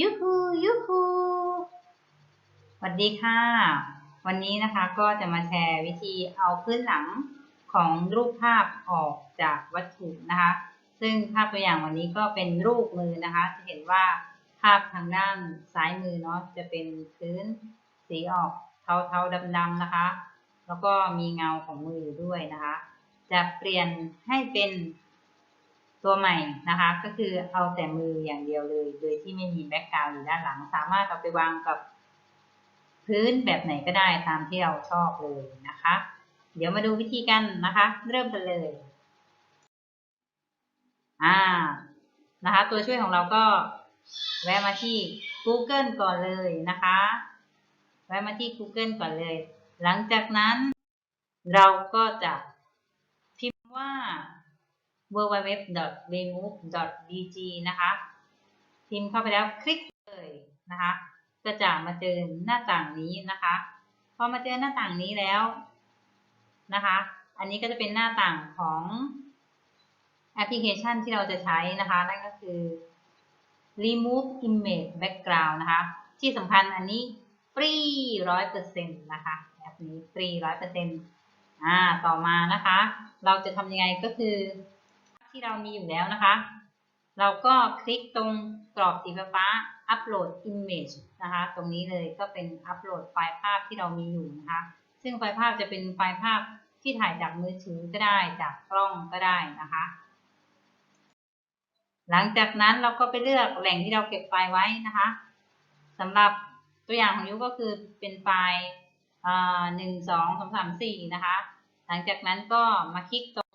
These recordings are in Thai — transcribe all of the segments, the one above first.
ยูฮูยูฮูสวัสดีค่ะ วันนี้นะคะก็จะมาแชร์วิธีเอาพื้นหลังของรูปภาพออกจากวัตถุนะคะ ซึ่งภาพตัวอย่างวันนี้ก็เป็นรูปมือนะคะ จะเห็นว่าภาพทางด้านซ้ายมือเนาะจะเป็นพื้นสีออกเทาๆดำๆนะคะ แล้วก็มีเงาของมืออยู่ด้วยนะคะ จะเปลี่ยนให้เป็น ตัวใหม่นะคะก็คือเอาแต่มืออย่างเดียวเลย โดยที่ไม่มีแบ็กกราวด์อยู่ด้านหลัง สามารถเอาไปวางกับพื้นแบบไหนก็ได้ตามที่เราชอบเลยนะคะ เดี๋ยวมาดูวิธีกันนะคะ เริ่มกันเลยอ่านะคะตัวช่วยของเราก็แวะมาที่ Google ก่อนเลยนะคะ แวะมาที่ Google ก่อนเลย หลังจากนั้นเราก็จะพิมพ์ว่า www.remove.dg นะคะพิมพ์เข้าไปแล้วคลิกเลยนะคะก็จะมาเจอหน้าต่างนี้นะคะพอมาเจอหน้าต่างนี้แล้วนะคะ อันนี้ก็จะเป็นหน้าต่างของแอปพลิเคชันที่เราจะใช้นะคะ นั่นก็คือ remove image background นะคะ ที่สำคัญอันนี้ฟรีร้อยเปอร์เซ็นต์นะคะแอปนี้ฟรีร้อยเปอร์เซ็นต์อ่าต่อมานะคะ เราจะทำยังไงก็คือ ที่เรามีอยู่แล้วนะคะ เราก็คลิกตรงกรอบสีฟ้า upload image นะคะ ตรงนี้เลยก็เป็นอัปโหลดไฟล์ภาพที่เรามีอยู่นะคะ ซึ่งไฟล์ภาพจะเป็นไฟล์ภาพที่ถ่ายจากมือถือก็ได้จากกล้องก็ได้นะคะ หลังจากนั้นเราก็ไปเลือกแหล่งที่เราเก็บไฟล์ไว้นะคะสำหรับตัวอย่างของยุก็คือเป็นไฟล์หนึ่งสองสามสามสี่นะคะ หลังจากนั้นก็มาคลิกตรง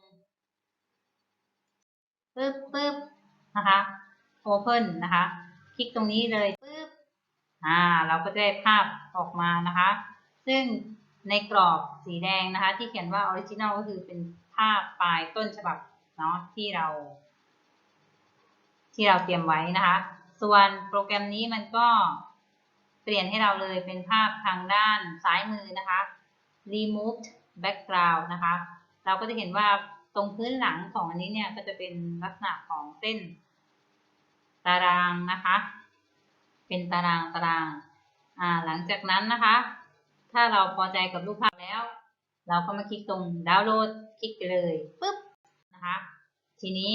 ปึ๊บปึ๊บนะคะ Open นะคะ คลิกตรงนี้เลยปึ๊บอ่าเราก็จะได้ภาพออกมานะคะ ซึ่งในกรอบสีแดงนะคะ ที่เขียนว่า Original ก็คือเป็นภาพไฟล์ต้นฉบับเนาะที่เรา ที่เราเตรียมไว้นะคะ ส่วนโปรแกรมนี้มันก็เปลี่ยนให้เราเลยเป็นภาพทางด้านซ้ายมือนะคะ remove background นะคะ เราก็จะเห็นว่า ตรงพื้นหลังของอันนี้เนี่ยก็จะเป็นลักษณะของเส้น ตารางนะคะ เป็นตารางตารางอ่าหลังจากนั้นนะคะ ถ้าเราพอใจกับรูปภาพแล้ว เราก็มาคลิกตรงดาวน์โหลดคลิกไปเลยปุ๊บนะคะ ทีนี้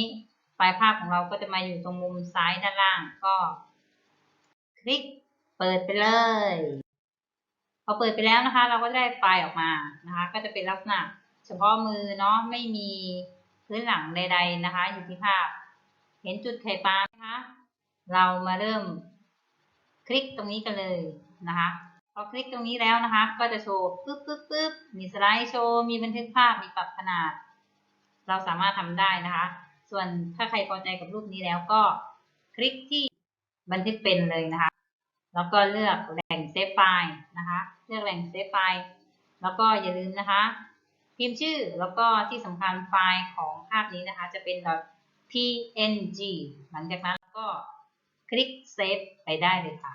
ไฟล์ภาพของเราก็จะมาอยู่ตรงมุมซ้ายด้านล่างก็ คลิกเปิดไปเลย พอเปิดไปแล้วนะคะ เราก็ได้ไฟล์ออกมานะคะ ก็จะเป็นลักษณะ เฉพาะมือเนาะไม่มีพื้นหลังใด ๆนะคะ อยู่ที่ภาพ เห็นจุดไข่ปลาไหมคะเรามาเริ่มคลิกตรงนี้กันเลยนะคะพอคลิกตรงนี้แล้วนะคะ ก็จะโชว์ปึ๊บปึ๊บปึ๊บมีสไลด์โชว์มีบันทึกภาพมีปรับขนาด เราสามารถทำได้นะคะ ส่วนถ้าใครพอใจกับรูปนี้แล้วก็คลิกที่บันทึกเป็นเลยนะคะ แล้วก็เลือกแหล่งเซฟไฟล์นะคะ เลือกแหล่งเซฟไฟล์แล้วก็อย่าลืมนะคะ พิมพ์ชื่อแล้วก็ที่สำคัญไฟล์ของภาพนี้นะคะ จะเป็น .png หลังจากนั้นก็คลิกเซฟไปได้เลยค่ะ